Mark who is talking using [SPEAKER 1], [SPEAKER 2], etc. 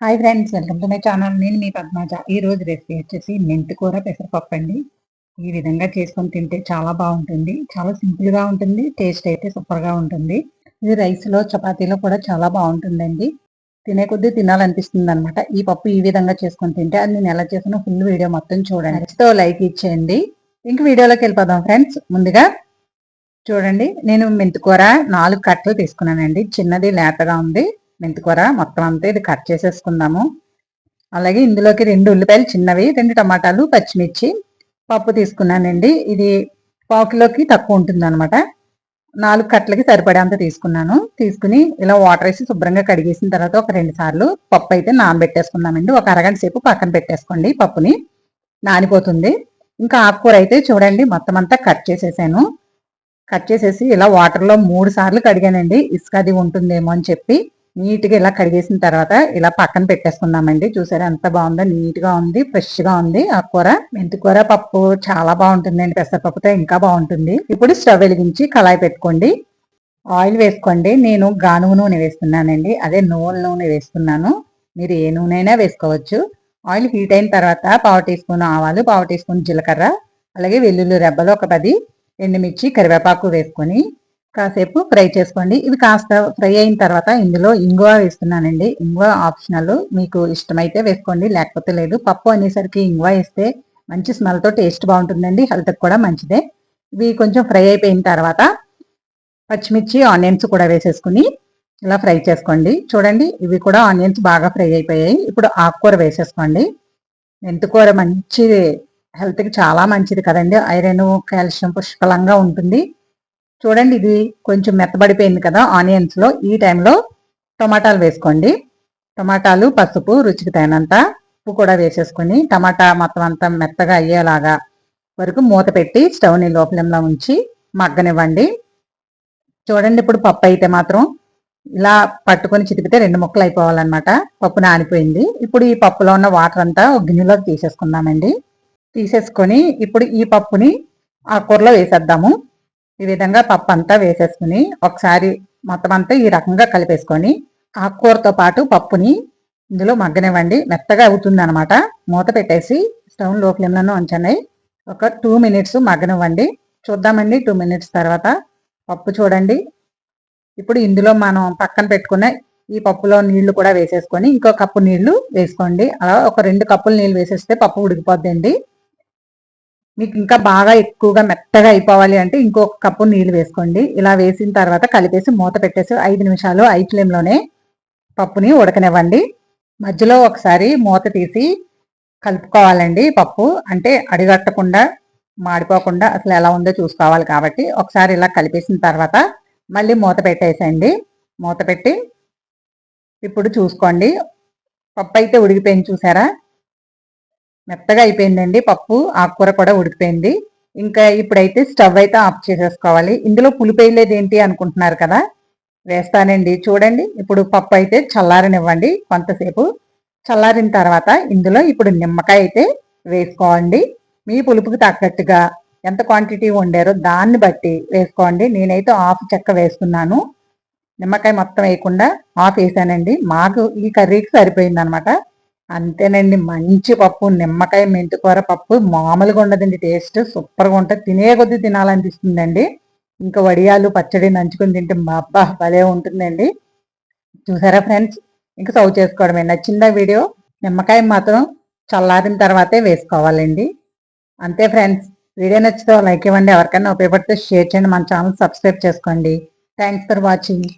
[SPEAKER 1] Hi friends welcome to my channel. నేను మీ పద్మాజ. ఈ రోజు రెసిపీ వచ్చేసి మెంతికూర పెసరపప్పు అండి ఈ విధంగా చేసుకొని తింటే చాలా బాగుంటుంది. చాలా సింపుల్గా ఉంటుంది. టేస్ట్ అయితే సూపర్గా ఉంటుంది. ఇది రైస్లో చపాతీలో కూడా చాలా బాగుంటుందండి. తినే కొద్దీ తినాలనిపిస్తుంది అనమాట ఈ పప్పు ఈ విధంగా చేసుకొని తింటే అది నేను ఎలా చేసిన ఫుల్ వీడియో మొత్తం చూడండి. నెక్స్ట్ లైక్ ఇచ్చేయండి. ఇంక వీడియోలోకి వెళ్ళిపోదాం ఫ్రెండ్స్. ముందుగా చూడండి. నేను మెంతికూర నాలుగు కట్టలు తీసుకున్నానండి. చిన్నది లేతగా ఉంది. మెంతికూర మొత్తం అంతా ఇది కట్ చేసేసుకుందాము. అలాగే ఇందులోకి రెండు ఉల్లిపాయలు చిన్నవి రెండు టమాటాలు పచ్చిమిర్చి పప్పు తీసుకున్నానండి. ఇది పావు కిలోకి తక్కువ ఉంటుంది అనమాట నాలుగు కట్టలకి సరిపడేంత తీసుకున్నాను. తీసుకుని ఇలా వాటర్ వేసి శుభ్రంగా కడిగేసిన తర్వాత ఒక రెండు సార్లు పప్పు అయితే నానబెట్టేసుకుందామండి. ఒక అరగంట సేపు పక్కన పెట్టేసుకోండి పప్పుని. నానిపోతుంది. ఇంకా ఆకుకూర అయితే చూడండి మొత్తం అంతా కట్ చేసేసాను. కట్ చేసేసి ఇలా వాటర్లో మూడు సార్లు కడిగానండి. ఇసుక అది ఉంటుందేమో అని చెప్పి నీట్గా ఇలా కడిగేసిన తర్వాత ఇలా పక్కన పెట్టేసుకుందామండి. చూసారా ఎంత బాగుందో నీట్గా ఉంది ఫ్రెష్గా ఉంది ఆ కూర. మెంతికూర పప్పు చాలా బాగుంటుందండి పెసరపప్పుతో ఇంకా బాగుంటుంది. ఇప్పుడు స్టవ్ వెలిగించి కళాయి పెట్టుకోండి. ఆయిల్ వేసుకోండి. నేను గానుగు నూనె వేస్తున్నానండి. అదే నూనె నూనె వేస్తున్నాను. మీరు ఏ నూనె అయినా వేసుకోవచ్చు. ఆయిల్ హీట్ అయిన తర్వాత పావు టీ స్పూన్ ఆవాలు పావు టీ స్పూన్ జీలకర్ర అలాగే వెల్లుల్లి రెబ్బలు ఒక పది ఎండుమిర్చి కరివేపాకు వేసుకొని కాసేపు ఫ్రై చేసుకోండి. ఇది కాస్త ఫ్రై అయిన తర్వాత ఇందులో ఇంగువ వేస్తున్నానండి. ఇంగువ ఆప్షనల్. మీకు ఇష్టమైతే వేసుకోండి లేకపోతే లేదు. పప్పు అనేసరికి ఇంగువ వేస్తే మంచి స్మెల్తో టేస్ట్ బాగుంటుందండి. హెల్త్కి కూడా మంచిదే. ఇవి కొంచెం ఫ్రై అయిపోయిన తర్వాత పచ్చిమిర్చి ఆనియన్స్ కూడా వేసేసుకుని ఇలా ఫ్రై చేసుకోండి. చూడండి ఇవి కూడా ఆనియన్స్ బాగా ఫ్రై అయిపోయాయి. ఇప్పుడు ఆకుకూర వేసేసుకోండి. మెంతుకూర మంచి హెల్త్కి చాలా మంచిది కదండి. ఐరన్ కాల్షియం పుష్కలంగా ఉంటుంది. చూడండి ఇది కొంచెం మెత్తబడిపోయింది కదా ఆనియన్స్లో ఈ టైంలో టమాటాలు వేసుకోండి. టమాటాలు పసుపు రుచికి తగినంత ఉప్పు కూడా వేసేసుకొని టమాటా మొత్తం అంతా మెత్తగా అయ్యేలాగా వరకు మూత పెట్టి స్టవ్ని లోపలంలో ఉంచి మగ్గనివ్వండి. చూడండి ఇప్పుడు పప్పు అయితే మాత్రం ఇలా పట్టుకొని చితికితే రెండు ముక్కలు అయిపోవాలన్నమాట. పప్పు నానిపోయింది. ఇప్పుడు ఈ పప్పులో ఉన్న వాటర్ అంతా ఒక గిన్నెలోకి తీసేసుకుందామండి. తీసేసుకొని ఇప్పుడు ఈ పప్పుని ఆ కూరలో వేసేద్దాము. ఈ విధంగా పప్పు అంతా వేసేసుకుని ఒకసారి మొత్తం అంతా ఈ రకంగా కలిపేసుకొని ఆకుకూరతో పాటు పప్పుని ఇందులో మగ్గనివ్వండి. మెత్తగా అవుతుంది అనమాట మూత పెట్టేసి స్టవ్లో ఫ్లేమ్లను ఉంచండి. ఒక టూ మినిట్స్ మగ్గనివ్వండి. చూద్దామండి టూ మినిట్స్ తర్వాత పప్పు చూడండి. ఇప్పుడు ఇందులో మనం పక్కన పెట్టుకున్న ఈ పప్పులో నీళ్ళు కూడా వేసేసుకొని ఇంకో కప్పు నీళ్ళు వేసుకోండి. అలా ఒక రెండు కప్పులు నీళ్ళు వేసేస్తే పప్పు ఉడికిపోద్దండి. మీకు ఇంకా బాగా ఎక్కువగా మెత్తగా అయిపోవాలి అంటే ఇంకొక కప్పు నీళ్ళు వేసుకోండి. ఇలా వేసిన తర్వాత కలిపేసి మూత పెట్టేసి ఐదు నిమిషాలు ఐ ఫ్లేమ్లోనే పప్పుని ఉడకనివ్వండి. మధ్యలో ఒకసారి మూత తీసి కలుపుకోవాలండి పప్పు. అంటే అడిగట్టకుండా మాడిపోకుండా అసలు ఎలా ఉందో చూసుకోవాలి కాబట్టి ఒకసారి ఇలా కలిపేసిన తర్వాత మళ్ళీ మూత పెట్టేసేయండి. మూత పెట్టి ఇప్పుడు చూసుకోండి. పప్పు అయితే ఉడికిపోయింది చూసారా? మెత్తగా అయిపోయిందండి పప్పు ఆకుకూర కూడా ఉడికిపోయింది. ఇంకా ఇప్పుడైతే స్టవ్ అయితే ఆఫ్ చేసేసుకోవాలి. ఇందులో పులిపు వేయలేదు ఏంటి అనుకుంటున్నారు కదా? వేస్తానండి. చూడండి. ఇప్పుడు పప్పు అయితే చల్లారనివ్వండి కొంతసేపు. చల్లారిన తర్వాత ఇందులో ఇప్పుడు నిమ్మకాయ అయితే వేసుకోండి. మీ పులుపుకి తగ్గట్టుగా ఎంత క్వాంటిటీ వండారో దాన్ని బట్టి వేసుకోండి. నేనైతే హాఫ్ చెక్క వేసుకున్నాను. నిమ్మకాయ మొత్తం వేయకుండా హాఫ్ వేసానండి. మాకు ఈ కర్రీకి సరిపోయింది అనమాట అంతేనండి. మంచి పప్పు నిమ్మకాయ మెంతికూర పప్పు మామూలుగా ఉండదండి. టేస్ట్ సూపర్గా ఉంటుంది. తినే కొద్దీ తినాలనిపిస్తుందండి. ఇంకా వడియాలు పచ్చడి నంచుకుని తింటే మా అబ్బా భలే ఉంటుందండి. చూసారా ఫ్రెండ్స్? ఇంకా సర్వ్ చేసుకోవడమే. నచ్చిందా వీడియో? నిమ్మకాయ మాత్రం చల్లారిన తర్వాతే వేసుకోవాలండి. అంతే ఫ్రెండ్స్. వీడియో నచ్చితే లైక్ ఇవ్వండి. ఎవరికైనా ఉపయోగపడితే షేర్ చేయండి. మన ఛానల్ సబ్స్క్రైబ్ చేసుకోండి. Thanks for watching.